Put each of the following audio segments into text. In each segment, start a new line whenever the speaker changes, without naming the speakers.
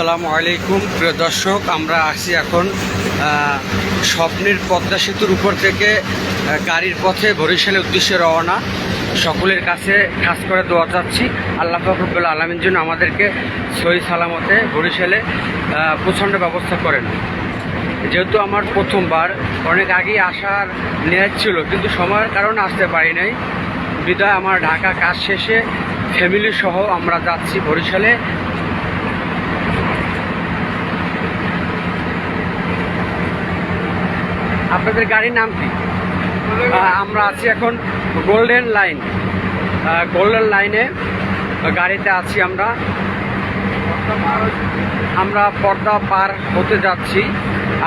আসসালামু আলাইকুম, প্রিয় দর্শক। আমরা আসি এখন স্বপ্নের পদ্মা সেতুর উপর থেকে গাড়ির পথে বরিশালের উদ্দেশ্যে রওনা। সকলের কাছে খাস করে দোয়া চাচ্ছি। আল্লাহ ফখরুল আলমীর জন্য আমাদেরকে সহি সালামতে বরিশালে প্রচণ্ড ব্যবস্থা করেন। যেহেতু আমার প্রথমবার, অনেক আগেই আসার নেয়ার ছিল, কিন্তু সময়ের কারণে আসতে পারি নাই। বিদায় আমার ঢাকা কাজ শেষে ফ্যামিলি সহ আমরা যাচ্ছি বরিশালে। আপনাদের গাড়ির নাম কি? আমরা আছি এখন গোল্ডেন লাইন গোল্ডেন লাইনে গাড়িতে আছি আমরা। আমরা পর্দা পার হতে যাচ্ছি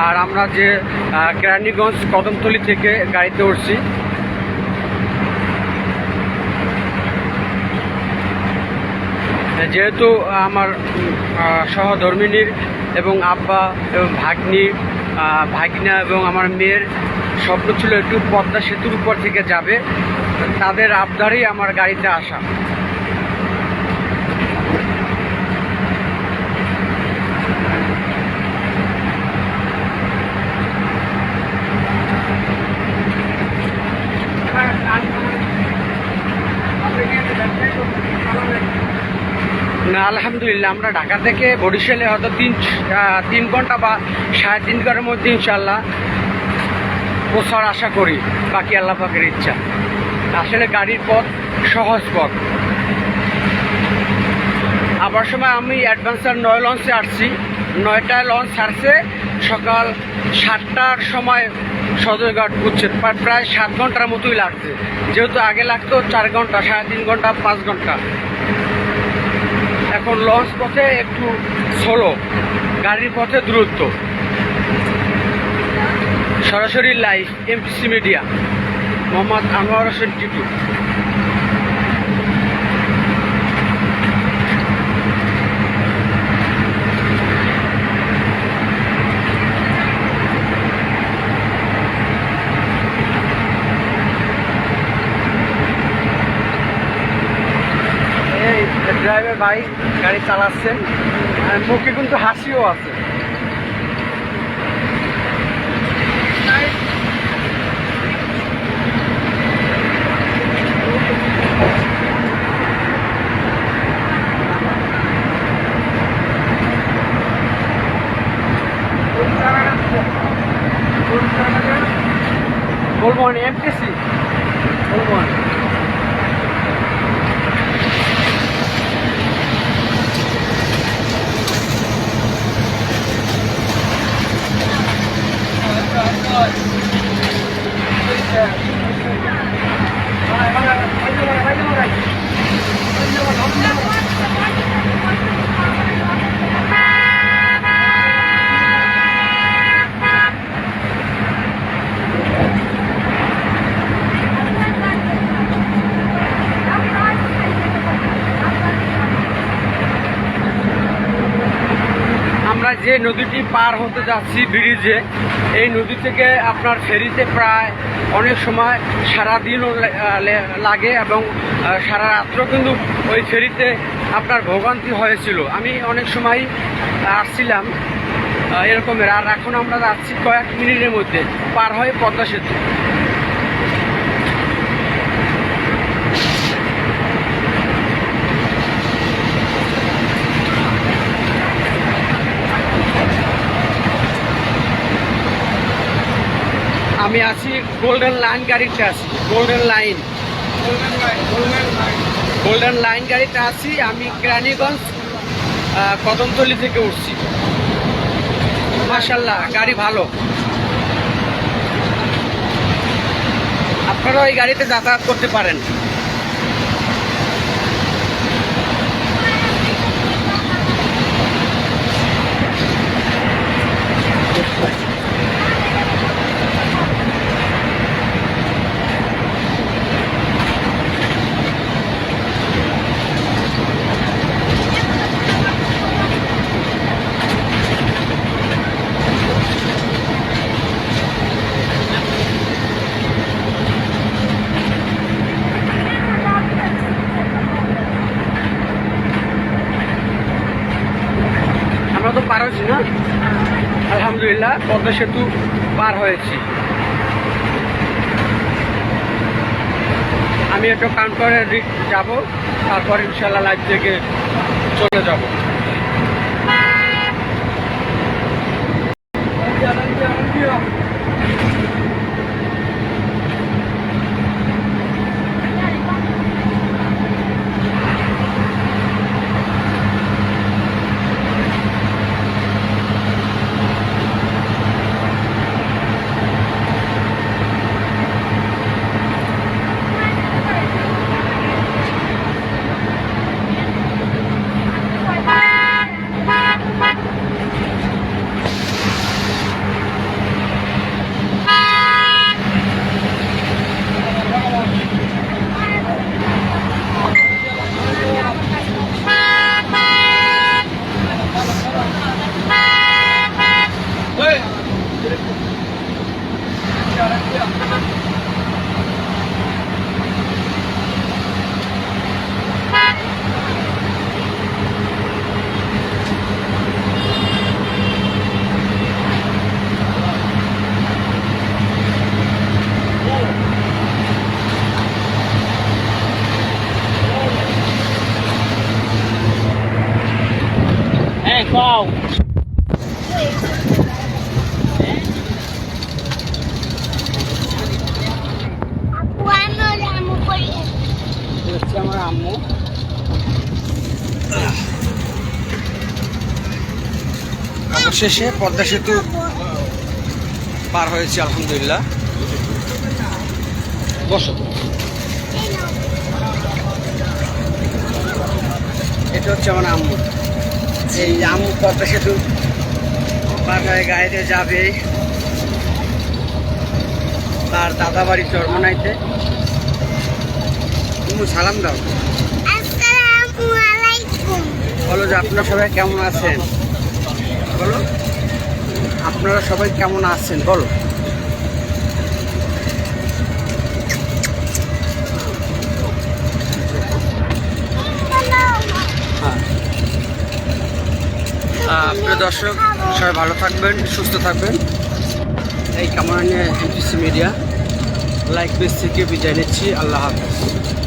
আর আমরা যে কেরানীগঞ্জ কদমতলি থেকে গাড়িতে উঠছি। যেহেতু আমার সহধর্মিনীর এবং আব্বা এবং ভাগ্নি ভাগিনা এবং আমার মেয়ের স্বপ্ন ছিল একটু পদ্মা সেতুর উপর থেকে যাবে। তাদের আবদারই আমার গাড়িতে আসা না আলহামদুলিল্লাহ, আমরা ঢাকা থেকে বরিশালে হয়তো তিন তিন ঘণ্টা বা সাড়ে তিন ঘণ্টার মধ্যে ইনশাল্লাহ পৌঁছার আশা করি, বাকি আল্লাহ পাকের ইচ্ছা। আসলে গাড়ির পথ সহজ পথ। আবার সময় আমি অ্যাডভেঞ্চার নয় লঞ্চে আসছি, নয়টায় লঞ্চ ছাড়ছে, সকাল সাতটার সময় সদরঘাট প্রায়- প্রায় সাত ঘণ্টার মতোই লাগছে। যেহেতু আগে লাগতো চার ঘণ্টা, সাড়ে তিন ঘণ্টা, পাঁচ ঘণ্টা। এখন লঞ্চ পথে একটু স্লো গাড়ির পথে দূরত্ব সরাসরি live MPC media Mohammad Anwar Hossain Titu. Driver ভাই গাড়ি চালাচ্ছেন আর মুখে কিন্তু হাসিও আছে বলব এমটিসি বলব যে নদীটি পার হতে যাচ্ছি ব্রিজে, এই নদী থেকে আপনার ফেরিতে প্রায় অনেক সময় সারাদিনও লাগে এবং সারা রাত্রও কিন্তু ওই ফেরিতে আপনার ভোগান্তি হয়েছিল। আমি অনেক সময় আসছিলাম এরকমের। আর এখন আমরা যাচ্ছি কয়েক মিনিটের মধ্যে, পার হয়ে পদ্মা সেতু। আমি আছি গোল্ডেন লাইন গাড়িতে আছি। গোল্ডেন লাইন গোল্ডেন লাইন গাড়িতে আছি। আমি কেরানীগঞ্জ আহ, কদমতলি থেকে উঠছি। মাশাল্লাহ গাড়ি ভালো। আপনারা ওই গাড়িতে যাতায়াত করতে পারেন। হয়েছি না। আলহামদুলিল্লাহ, পদ্মা সেতু পার হয়েছি। আমি একটু কাউন্টারে যাব, তারপর ইনশাল্লাহ লাইভ থেকে চলে যাব। এ হচ্ছে আমার আম্মু অবশেষে পদ্মা সেতু পার হয়েছে আলহামদুলিল্লাহ। বসো। এটা হচ্ছে আমার আম্মু। এই আম্মু পদ্মা সেতু। পার হয়ে গাড়িতে যাবে। তার দাদা বাড়ি চরমনাইতে তুমি সালাম দাও। বলো যে আপনারা সবাই কেমন আছেন? বলো। আপনারা সবাই কেমন আছেন? বলো। দর্শক, সবাই ভালো থাকবেন, সুস্থ থাকবেন। এই কামনা নিয়ে এনটিসি মিডিয়া লাইক পেজ থেকে বিদায় নিচ্ছি। আল্লাহ হাফেজ।